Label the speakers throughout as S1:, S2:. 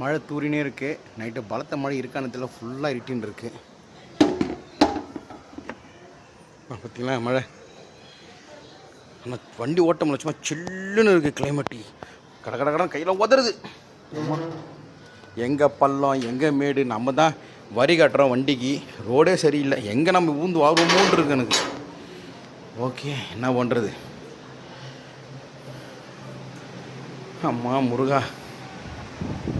S1: மழை தூரினே இருக்கு. நைட்டு பலத்த மழை இருக்கான்னு தெரியல ஃபுல்லாக இருட்டின்னு இருக்கு. பார்த்திங்களா பார்த்தீங்களா மழை? ஆனால் வண்டி ஓட்ட முடியல சும்மா சில்லுன்னு இருக்குது கிளைமேட்டு கட கட கடன் கையில் உதறுது. எங்கே பள்ளம் எங்கே மேடு நம்ம தான் வரி கட்டுறோம் வண்டிக்கு. ரோடே சரியில்லை. எங்கே நம்ம ஊந்து வாங்குவோமோன்னு இருக்கு எனக்கு. ஓகே என்ன பண்ணுறது அம்மா முருகா.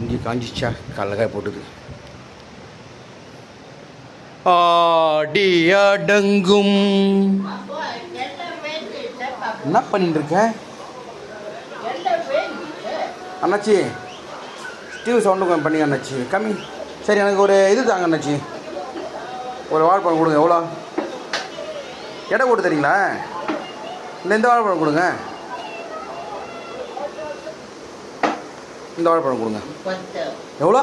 S1: இங்கே காஞ்சிச்சா? கல்லகாய் போட்டுது ஆடி அடங்கும். என்ன பண்ணிட்டு இருக்க அண்ணாச்சி டிவி சவுண்டு கொஞ்சம் பண்ணி அண்ணாச்சி. கம்மி. சரி எனக்கு ஒரு இது தாங்க அண்ணாச்சி. ஒரு வாழைப்பழம் கொடுங்க எவ்வளோ? எடை போட்டு தரீங்களா? இல்லை இந்த வாழைப்பழம் கொடுங்க. இந்த வாழைப்பழம் கொடுங்க. எவ்வளோ?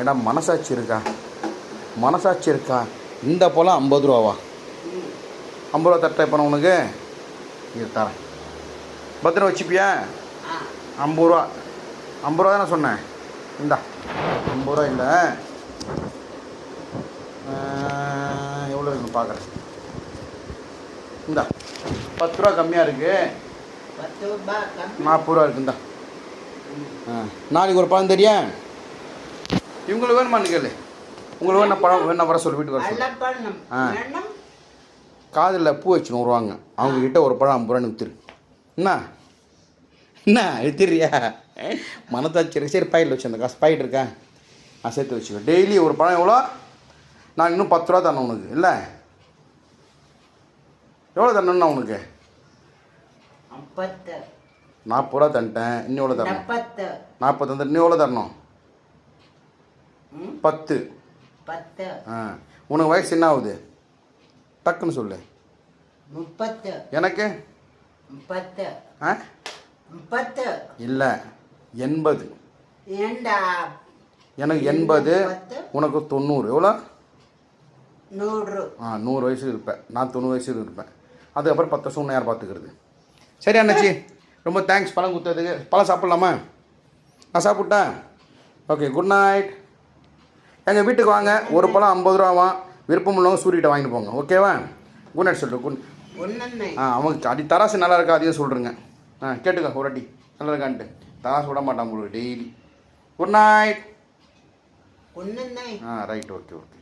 S1: ஏடா மனசாட்சி இருக்கா? மனசாட்சி இருக்கா? இந்த பழம் ஐம்பது ரூபாவா? ஐம்பது ரூபா தட்டை இப்போ உனக்கு? இது தரேன். பத்திரம் வச்சுப்பியா? ஐம்பது ரூபா. ஐம்பது ரூபா தானே சொன்னேன். இந்தா. ஐம்பது ரூபா இல்லை. எவ்வளோ இருக்குன்னு பார்க்குறேன். இந்தா. பத்து ரூபா கம்மியாக இருக்குது நாற்பது ரூபா இருக்குந்தா நாளைக்கு ஒரு பழம் தெரியா? இவங்களுக்கு வேணுமான்னு கேளு. உங்களுக்கு வேணா பழம் வேணா வர சொல்லு வீட்டுக்கு வர சொல்லு. ஆ. காதில் பூ வச்சுன்னு வருவாங்க. அவங்க கிட்ட ஒரு பழம் ஐம்பது ரூபான்னு வித்துரு. என்ன? என்ன? வித்துறியா? மனத்தாச்சு. சரி பாக்கெட்டில் வச்சு அந்த காசு பாக்கெட் இருக்கா? நான் சேர்த்து வச்சுக்கோ டெய்லி ஒரு பழம் எவ்வளோ? நான் இன்னும் பத்து ரூபா தரணும் உனக்கு இல்லை? எவ்வளோ தரணும்னா உனக்கு? நாற்பது ரூபா தந்துட்டேன் இன்னும் எவ்வளோ தரணும்.
S2: பத்து
S1: நாற்பது தந்துட்டு இன்னும் எவ்வளோ தரணும் பத்து.
S2: பத்து.
S1: ஆ. உனக்கு வயசு என்ன ஆகுது? டக்குன்னு சொல்லு.
S2: முப்பத்து.
S1: எனக்கு?
S2: முப்பத்து.
S1: ஆ?
S2: முப்பத்து.
S1: இல்லை எண்பது. எனக்கு எண்பது
S2: பத்து
S1: உனக்கு தொண்ணூறு. எவ்வளோ?
S2: நூறு.
S1: ஆ நூறு வயசு இருப்பேன். நான் தொண்ணூறு வயசு இருப்பேன். அதுக்கப்புறம் பத்து வருஷம் யார் பார்த்துக்கிறது? சரி அண்ணாச்சி. ரொம்ப தேங்க்ஸ் பழம் கொடுத்ததுக்கு பழம் சாப்பிட்லாமா? நான் சாப்பிட்டேன். ஓகே குட் நைட் எங்கள் வீட்டுக்கு வாங்க. ஒரு பழம் ஐம்பது ரூபாவாம் விருப்பம் உள்ளவங்க சூரியகிட்ட வாங்கிட்டு போங்க. ஓகேவா குட் நைட் சொல்லிட்டு குட் ஆ அவங்க அடி தராசு நல்லா இருக்கா? அதையும் சொல்கிறேங்க ஆ கேட்டுக்க ஒரு அடி நல்லா இருக்கான்ட்டு. தராசு விட மாட்டான் உங்களுக்கு டெய்லி. குட் நைட் ஆ ரைட் ஓகே ஓகே